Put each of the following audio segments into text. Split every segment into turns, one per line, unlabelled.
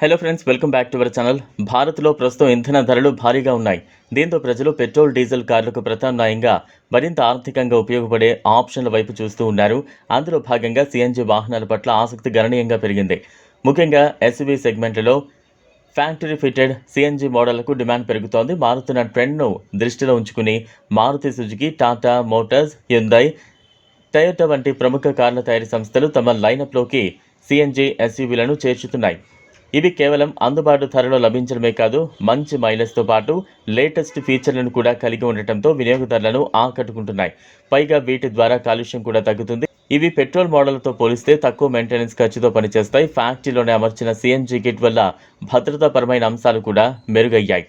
Hello friends welcome back to our channel భారత్లో ప్రస్తుతం ఇంధన ధరలు భారీగా ఉన్నాయి. దీంతో ప్రజలు పెట్రోల్ డీజిల్ కార్లకు ప్రత్యామ్నాయంగా మరింత ఆర్థికంగా ఉపయోగపడే ఆప్షన్ల వైపు చూస్తూ ఉన్నారు. అందులో భాగంగా సిఎన్జి వాహనాల పట్ల ఆసక్తి గణనీయంగా పెరిగింది. ముఖ్యంగా ఎస్యూవీ సెగ్మెంట్లలో ఫ్యాక్టరీ ఫిటెడ్ సిఎన్జి మోడళ్ళకు డిమాండ్ పెరుగుతోంది. మారుతున్న ట్రెండ్ను దృష్టిలో ఉంచుకుని Maruti Suzuki Tata Motors Hyundai Toyota వంటి ప్రముఖ కార్ల తయారీ సంస్థలు తమ లైనప్లోకి సిఎన్జి ఎస్యూవీలను చేర్చుతున్నాయి. ఇవి కేవలం అందుబాటు ధరలో లభించడమే కాదు మంచి మైలేజ్తో పాటు లేటెస్ట్ ఫీచర్లను కూడా కలిగి ఉండటంతో వినియోగదారులను ఆకట్టుకుంటున్నాయి. పైగా వీటి ద్వారా కాలుష్యం కూడా తగ్గుతుంది. ఇవి పెట్రోల్ మోడళ్ళతో పోలిస్తే తక్కువ మెయింటెనెన్స్ ఖర్చుతో పనిచేస్తాయి. ఫ్యాక్టరీలోనే అమర్చిన సిఎన్జి కిట్ వల్ల భద్రతాపరమైన అంశాలు కూడా మెరుగయ్యాయి.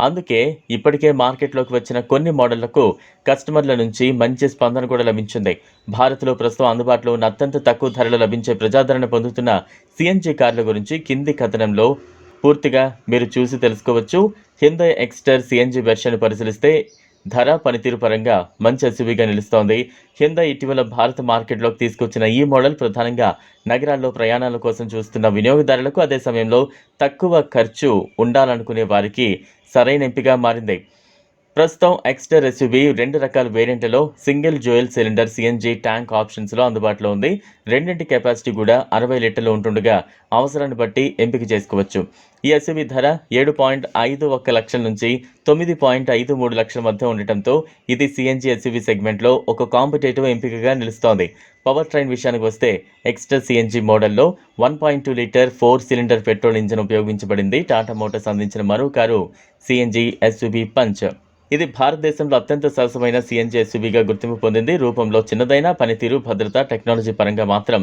అందుకే ఇప్పటికే మార్కెట్లోకి వచ్చిన కొన్ని మోడళ్ళకు కస్టమర్ల నుంచి మంచి స్పందన కూడా లభించింది. భారత్లో ప్రస్తుతం అందుబాటులో ఉన్న అత్యంత తక్కువ ధరలో లభించే ప్రజాదరణ పొందుతున్న సిఎన్జి కార్ల గురించి కింది కథనంలో పూర్తిగా మీరు చూసి తెలుసుకోవచ్చు. హిందై ఎక్స్టర్ సిఎన్జి వెర్షన్ పరిశీలిస్తే ధర పనితీరు పరంగా మంచి ఎస్యూవీగా నిలుస్తోంది. కింద ఇటీవల భారత మార్కెట్లోకి తీసుకొచ్చిన ఈ మోడల్ ప్రధానంగా నగరాల్లో ప్రయాణాల కోసం చూస్తున్న వినియోగదారులకు అదే సమయంలో తక్కువ ఖర్చు ఉండాలనుకునే వారికి సరైన ఎంపిక మారింది. ప్రస్తుతం ఎక్స్టర్ ఎస్యూవీ రెండు రకాల వేరియంట్లలో single dual cylinder CNG tank ఆప్షన్స్లో అందుబాటులో ఉంది. రెండింటి కెపాసిటీ కూడా అరవై లీటర్లు ఉంటుండగా అవసరాన్ని బట్టి ఎంపిక చేసుకోవచ్చు. ఈ ఎస్యూవీ ధర ఏడు పాయింట్ ఐదు ఒక్క లక్షల నుంచి తొమ్మిది పాయింట్ ఐదు మూడు లక్షల మధ్య ఉండటంతో ఇది సిఎన్జీ ఎస్యూవీ సెగ్మెంట్లో ఒక కాంపిటేటివ్ ఎంపికగా నిలుస్తోంది. పవర్ ట్రైన్ విషయానికి వస్తే ఎక్స్టర్ సిఎన్జి మోడల్లో one point two litre four cylinder petrol engine ఉపయోగించబడింది. టాటా మోటార్స్ అందించిన మరో కారు సిఎన్జి ఎస్యూబీ పంచ్. ఇది భారతదేశంలో అత్యంత సరసమైన సిఎన్జి ఎస్యూవీగా గుర్తింపు పొందింది. రూపంలో చిన్నదైన పనితీరు భద్రత టెక్నాలజీ పరంగా మాత్రం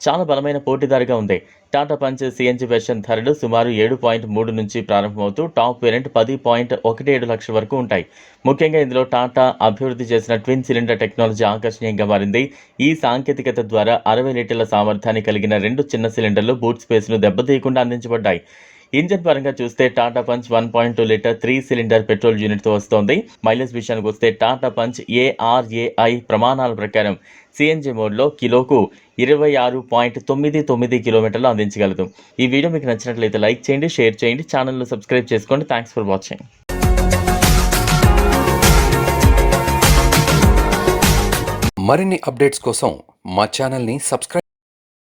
చాలా బలమైన పోటీదారుగా ఉంది. టాటా పంచ్ సిఎన్జి వెర్షన్ ధరలు సుమారు ఏడు పాయింట్ మూడు నుంచి ప్రారంభమవుతూ టాప్ వేరియంట్ పది పాయింట్ ఒకటి ఏడు లక్షల వరకు ఉంటాయి. ముఖ్యంగా ఇందులో టాటా అభివృద్ధి చేసిన ట్విన్ సిలిండర్ టెక్నాలజీ ఆకర్షణీయంగా మారింది. ఈ సాంకేతికత ద్వారా అరవై లీటర్ల సామర్థ్యాన్ని కలిగిన రెండు చిన్న సిలిండర్లు బూట్ స్పేస్ను దెబ్బతీయకుండా అందించబడ్డాయి. ఇంజన్ పరంగా చూస్తే Tata Punch one point two litre three cylinder petrol యూనిట్తో వస్తోంది. మైలేజ్ విషయానికి వస్తే టాటా పంచ్ ఏఆర్ఏఐ ప్రమాణాల ప్రకారం సిఎన్జి మోడ్లో కిలోకు ఇరవై ఆరు పాయింట్ తొమ్మిది తొమ్మిది కిలోమీటర్లు అందించగలదు. ఈ వీడియో మీకు నచ్చినట్లయితే లైక్ చేయండి షేర్ చేయండి ఛానల్ను సబ్స్క్రైబ్ చేసుకోండి. థ్యాంక్స్ ఫర్ వాచింగ్
మరిన్ని అప్డేట్స్ కోసం మా ఛానల్ని సబ్స్క్రైబ్